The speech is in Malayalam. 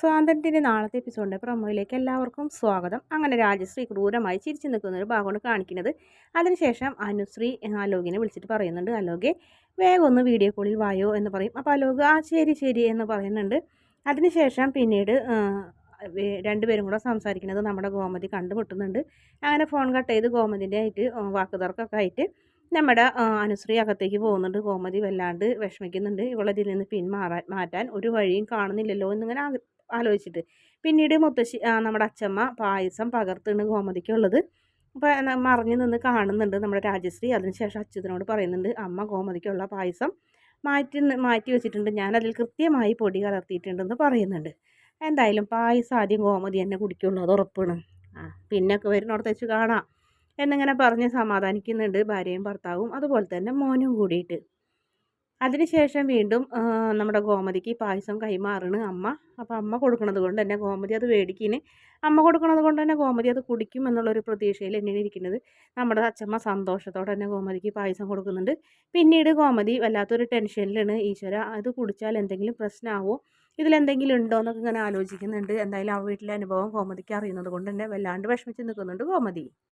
സ്വാതന്ത്ര്യത്തിന്റെ നാളത്തെ എപ്പിസോഡിന്റെ പ്രൊമോയിലേക്ക് എല്ലാവർക്കും സ്വാഗതം. അങ്ങനെ രാജശ്രീ ക്രൂരമായി ചിരിച്ചു നിൽക്കുന്ന ഒരു ഭാഗമാണ് കാണിക്കുന്നത്. അതിനുശേഷം അനുശ്രീ അലോകിനെ വിളിച്ചിട്ട് പറയുന്നുണ്ട് അലോകെ വേഗം ഒന്ന് വീഡിയോ കോളിൽ വായോ എന്ന് പറയും. അപ്പോൾ അലോക് ആ ശരി ശരി എന്ന് പറയുന്നുണ്ട്. അതിനുശേഷം പിന്നീട് രണ്ടുപേരും കൂടെ സംസാരിക്കുന്നത് നമ്മുടെ ഗോമതി കണ്ടുമുട്ടുന്നുണ്ട്. അങ്ങനെ ഫോൺ കട്ട് ചെയ്ത് ഗോമതിന്റെ ആയിട്ട് വാക്കുതർക്കൊക്കെ ആയിട്ട് നമ്മുടെ അനുശ്രീ അകത്തേക്ക് പോകുന്നുണ്ട്. ഗോമതി വല്ലാണ്ട് വിഷമിക്കുന്നുണ്ട്. ഇവളതിൽ നിന്ന് പിന്മാറാൻ മാറ്റാൻ ഒരു വഴിയും കാണുന്നില്ലല്ലോ എന്നിങ്ങനെ ആലോചിച്ചിട്ട്. പിന്നീട് മുത്തശ്ശി നമ്മുടെ അച്ചമ്മ പായസം പകർത്തുണ്ട് ഗോമതിക്കുള്ളത്. അപ്പം മറിഞ്ഞു നിന്ന് കാണുന്നുണ്ട് നമ്മുടെ രാജശ്രീ. അതിനുശേഷം അച്യുതനോട് പറയുന്നുണ്ട് അമ്മ ഗോമതിക്കുള്ള പായസം മാറ്റി മാറ്റി വെച്ചിട്ടുണ്ട്. ഞാനതിൽ കൃത്യമായി പൊടി കലർത്തിയിട്ടുണ്ടെന്ന് പറയുന്നുണ്ട്. എന്തായാലും പായസം ആദ്യം ഗോമതി തന്നെ കുടിക്കുള്ളൂ. അത് ഉറപ്പാണ്. ആ പിന്നെയൊക്കെ വരുന്നിടത്ത് വെച്ച് കാണാം. എന്നിങ്ങനെ പറഞ്ഞ് സമാധാനിക്കുന്നുണ്ട് ഭാര്യയും ഭർത്താവും അതുപോലെ തന്നെ മോനും കൂടിയിട്ട്. അതിനുശേഷം വീണ്ടും നമ്മുടെ ഗോമതിക്ക് പായസം കൈമാറണ് അമ്മ. അപ്പോൾ അമ്മ കൊടുക്കുന്നത് കൊണ്ട് തന്നെ ഗോമതി അത് മേടിക്കിന്. അമ്മ കൊടുക്കുന്നത് കൊണ്ട് തന്നെ ഗോമതി അത് കുടിക്കും എന്നുള്ളൊരു പ്രതീക്ഷയിൽ തന്നെയാണ് ഇരിക്കുന്നത്. നമ്മുടെ അച്ഛമ്മ സന്തോഷത്തോടെ തന്നെ ഗോമതിക്ക് പായസം കൊടുക്കുന്നുണ്ട്. പിന്നീട് ഗോമതി വല്ലാത്തൊരു ടെൻഷനിലാണ്. ഈശ്വര അത് കുടിച്ചാൽ എന്തെങ്കിലും പ്രശ്നമാവോ ഇതിലെന്തെങ്കിലും ഉണ്ടോ എന്നൊക്കെ ഇങ്ങനെ ആലോചിക്കുന്നുണ്ട്. എന്തായാലും ആ വീട്ടിലെ അനുഭവം ഗോമതിക്ക് അറിയുന്നത് കൊണ്ട് തന്നെ വല്ലാണ്ട് വിഷമിച്ച് നിൽക്കുന്നുണ്ട് ഗോമതി.